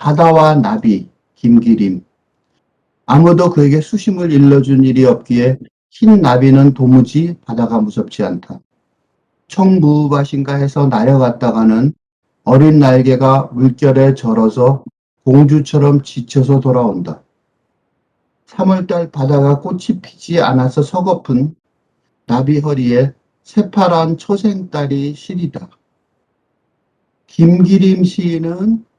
바다와 나비, 김기림. 아무도 그에게 수심을 일러준 일이 없기에 흰 나비는 도무지 바다가 무섭지 않다. 청무밭인가 해서 날아갔다가는 어린 날개가 물결에 절어서 공주처럼 지쳐서 돌아온다. 3월달 바다가 꽃이 피지 않아서 서글픈 나비 허리에 새파란 초생딸이 시리다. 김기림 시인은 어,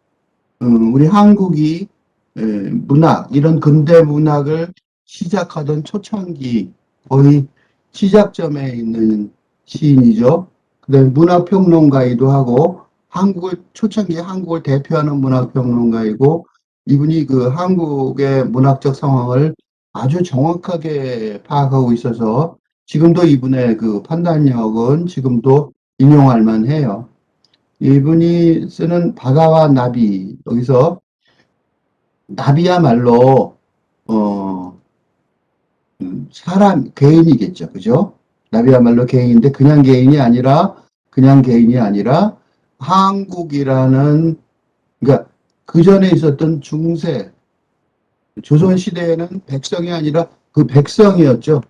우리 한국이 에, 문학, 이런 근대 문학을 시작하던 초창기 거의 시작점에 있는 시인이죠. 그다음에 문학평론가이기도 하고 한국을 초창기 한국을 대표하는 문학평론가이고 이분이 그 한국의 문학적 상황을 아주 정확하게 파악하고 있어서 지금도 이분의 그 판단력은 지금도 인용할 만해요. 이분이 쓰는 바다와 나비 여기서 나비야말로 어 음, 사람 개인이겠죠, 그죠? 나비야말로 개인인데 그냥 개인이 아니라 그냥 개인이 아니라 한국이라는 그러니까 그 전에 있었던 중세 조선 시대에는 백성이 아니라 그 백성이었죠.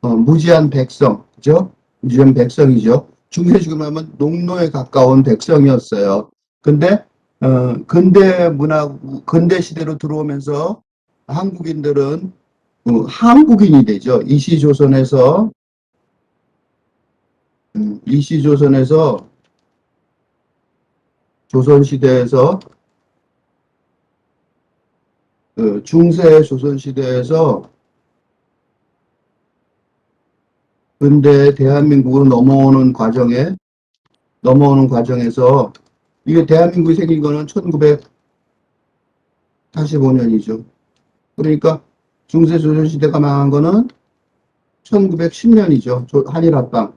어, 무지한 백성, 그죠? 무지한 백성이죠. 중세 지금 하면 농노에 가까운 백성이었어요. 근데 어, 근대 문학, 근대 시대로 들어오면서 한국인들은 어, 한국인이 되죠. 이시 조선에서 음, 이시 조선에서 조선 시대에서 그 중세 조선 시대에서 근대 대한민국으로 넘어오는 과정에 넘어오는 과정에서 이게 대한민국이 생긴 거는 1945년이죠. 그러니까 중세 조선시대가 망한 거는 1910년이죠. 한일 합방.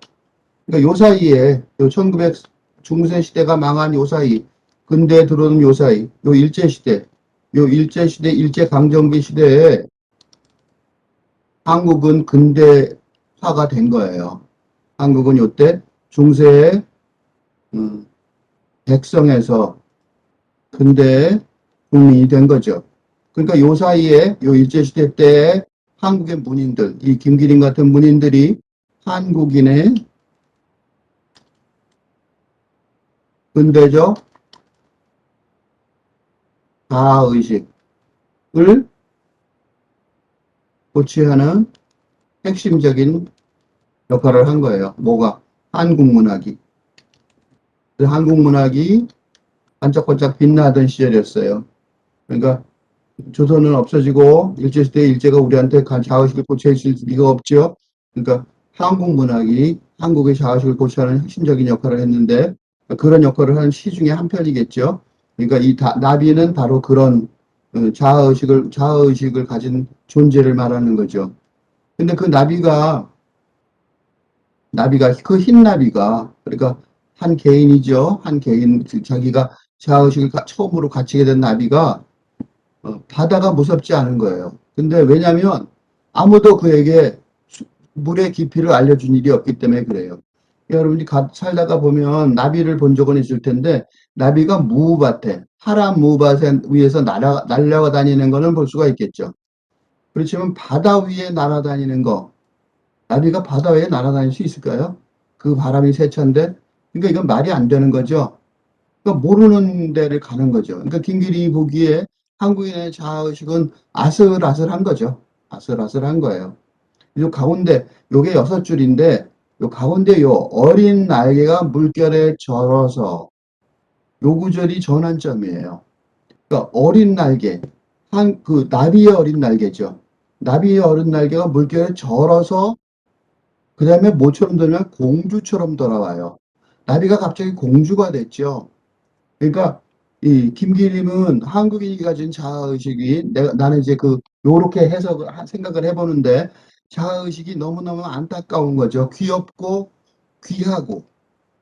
그러니까 요 사이에 요 1900, 중세 시대가 망한 요 사이, 근대에 들어오는 요 사이, 요 일제 시대, 요 일제 시대, 일제 강점기 시대에 한국은 근대 화가 된 거예요. 한국은 요때 중세의 음, 백성에서 근대 국민이 된 거죠. 그러니까 요 사이에 요 일제 시대 때 한국의 문인들, 이 김기림 같은 문인들이 한국인의 근대적 자아의식을 고취하는 핵심적인 역할을 한 거예요. 뭐가? 한국 문학이. 그 한국 문학이 반짝반짝 빛나던 시절이었어요. 그러니까 조선은 없어지고 일제시대 일제가 우리한테 자의식을 고취했을 리가 없죠. 그러니까 한국 문학이 한국의 자의식을 고취하는 핵심적인 역할을 했는데 그런 역할을 하는 시 중에 한 편이겠죠. 그러니까 이 다, 나비는 바로 그런 어, 자아의식을, 자아의식을 가진 존재를 말하는 거죠. 근데 그 나비가, 나비가, 그 흰 나비가, 그러니까 한 개인이죠. 한 개인, 자기가 자아의식을 가, 처음으로 갖추게 된 나비가, 어, 바다가 무섭지 않은 거예요. 근데 왜냐면 아무도 그에게 물의 깊이를 알려준 일이 없기 때문에 그래요. 여러분이 가, 살다가 보면 나비를 본 적은 있을 텐데 나비가 무밭에 파란 무밭에 위에서 날아 날려 다니는 거는 볼 수가 있겠죠. 그렇지만 바다 위에 날아다니는 거 나비가 바다 위에 날아다닐 수 있을까요? 그 바람이 세찬데 그러니까 이건 말이 안 되는 거죠. 그러니까 모르는 데를 가는 거죠. 그러니까 김기림이 보기에 한국인의 자아의식은 아슬아슬한 거죠. 아슬아슬한 거예요. 이 가운데 요게 여섯 줄인데 요 가운데 요 어린 날개가 물결에 절어서 요 구절이 전환점이에요. 그러니까 어린 날개, 한 그 나비의 어린 날개죠. 나비의 어린 날개가 물결에 절어서 그 다음에 뭐처럼 되면 공주처럼 돌아와요. 나비가 갑자기 공주가 됐죠. 그러니까 이 김기림은 한국인이 가진 자아의식이 내가 나는 이제 그 요렇게 해석을 생각을 해보는데 자아의식이 너무너무 안타까운 거죠. 귀엽고 귀하고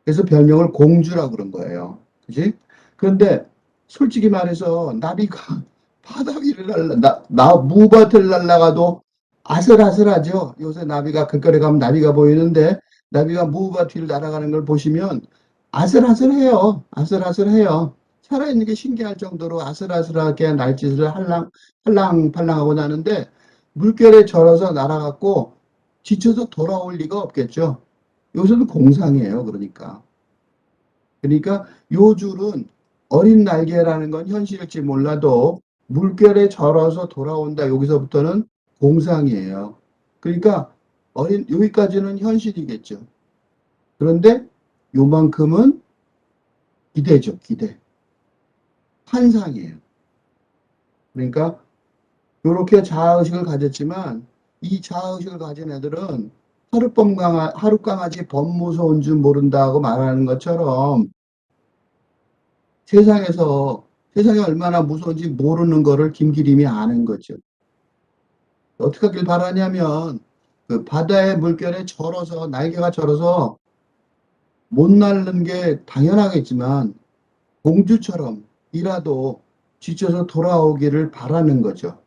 그래서 별명을 공주라고 그런 거예요. 그지? 그런데 솔직히 말해서 나비가 바다 위를 날라, 나, 나 무밭을 날라가도 아슬아슬하죠. 요새 나비가 길거리 가면 나비가 보이는데 나비가 무밭 위를 날아가는 걸 보시면 아슬아슬해요. 아슬아슬해요. 살아있는 게 신기할 정도로 아슬아슬하게 날짓을 할랑, 할랑팔랑하고 나는데 물결에 절어서 날아갔고 지쳐서 돌아올 리가 없겠죠. 여기서는 공상이에요. 그러니까. 그러니까 요 줄은 어린 날개라는 건 현실일지 몰라도 물결에 절어서 돌아온다. 여기서부터는 공상이에요. 그러니까 어린 여기까지는 현실이겠죠. 그런데 요만큼은 기대죠. 기대. 환상이에요. 그러니까 요렇게 자아의식을 가졌지만 이 자아의식을 가진 애들은 하룻밤 강아, 하룻 강아지 범 무서운 줄 모른다고 말하는 것처럼 세상에서 세상이 얼마나 무서운지 모르는 거를 김기림이 아는 거죠. 어떻게 하길 바라냐면 그 바다의 물결에 절어서 날개가 절어서 못 날는 게 당연하겠지만 공주처럼 이라도 지쳐서 돌아오기를 바라는 거죠.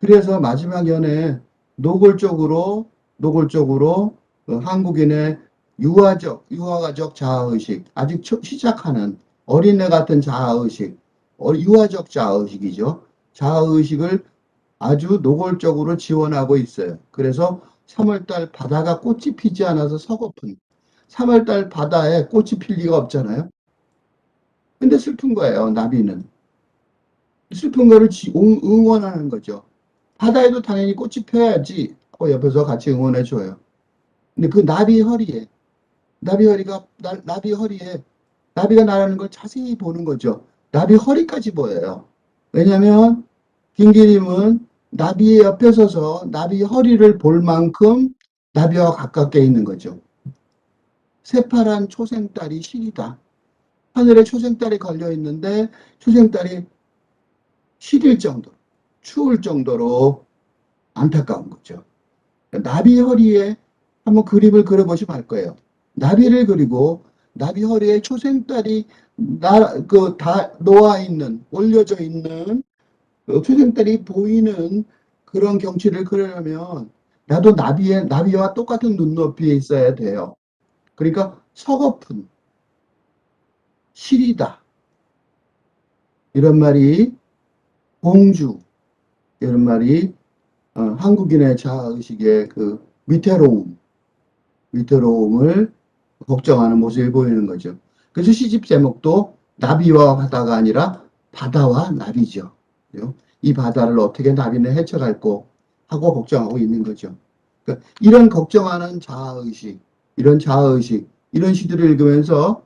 그래서 마지막 연에 노골적으로 노골적으로 그 한국인의 유아적 유아가적 자아의식 아직 초- 시작하는 어린애 같은 자아의식 어, 유아적 자아의식이죠. 자아의식을 아주 노골적으로 지원하고 있어요. 그래서 3월달 바다가 꽃이 피지 않아서 서글픈 3월달 바다에 꽃이 필 리가 없잖아요. 근데 슬픈 거예요. 나비는 슬픈 거를 응원하는 거죠. 바다에도 당연히 꽃이 펴야지 하고 옆에서 같이 응원해 줘요. 근데 그 나비 허리에 나비 허리가 나, 나비 허리에 나비가 날아가는 걸 자세히 보는 거죠. 나비 허리까지 보여요. 왜냐하면 김기림은 나비의 옆에 서서 나비 허리를 볼 만큼 나비와 가깝게 있는 거죠. 새파란 초생달이 시리다. 하늘에 초생달이 걸려 있는데 초생달이 시릴 정도로 추울 정도로 안타까운 거죠. 나비 허리에 한번 그림을 그려보시면 알 거예요. 나비를 그리고 나비 허리에 초생달이 나, 그, 다 놓아 있는, 올려져 있는 그 초생달이 보이는 그런 경치를 그리려면 나도 나비의, 나비와 똑같은 눈높이에 있어야 돼요. 그러니까 서거픈, 시리다. 이런 말이 공주, 이런 말이 어, 한국인의 자아의식의 그 위태로움, 위태로움을 걱정하는 모습이 보이는 거죠. 그래서 시집 제목도 나비와 바다가 아니라 바다와 나비죠. 이 바다를 어떻게 나비는 헤쳐갈고 하고 걱정하고 있는 거죠. 그러니까 이런 걱정하는 자아의식, 이런 자아의식, 이런 시들을 읽으면서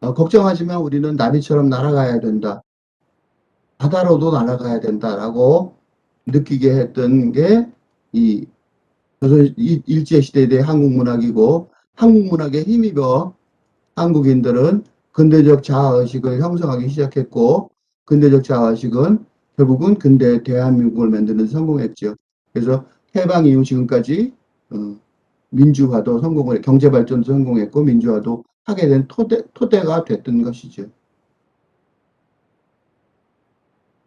어, 걱정하지만 우리는 나비처럼 날아가야 된다. 바다로도 날아가야 된다라고 느끼게 했던 게 이 일제시대에 대해 한국 문학이고 한국 문학에 힘입어 한국인들은 근대적 자아의식을 형성하기 시작했고 근대적 자아의식은 결국은 근대 대한민국을 만드는 데 성공했죠. 그래서 해방 이후 지금까지 어, 민주화도 성공을 경제발전도 성공했고 민주화도 하게 된 토대, 토대가 됐던 것이죠.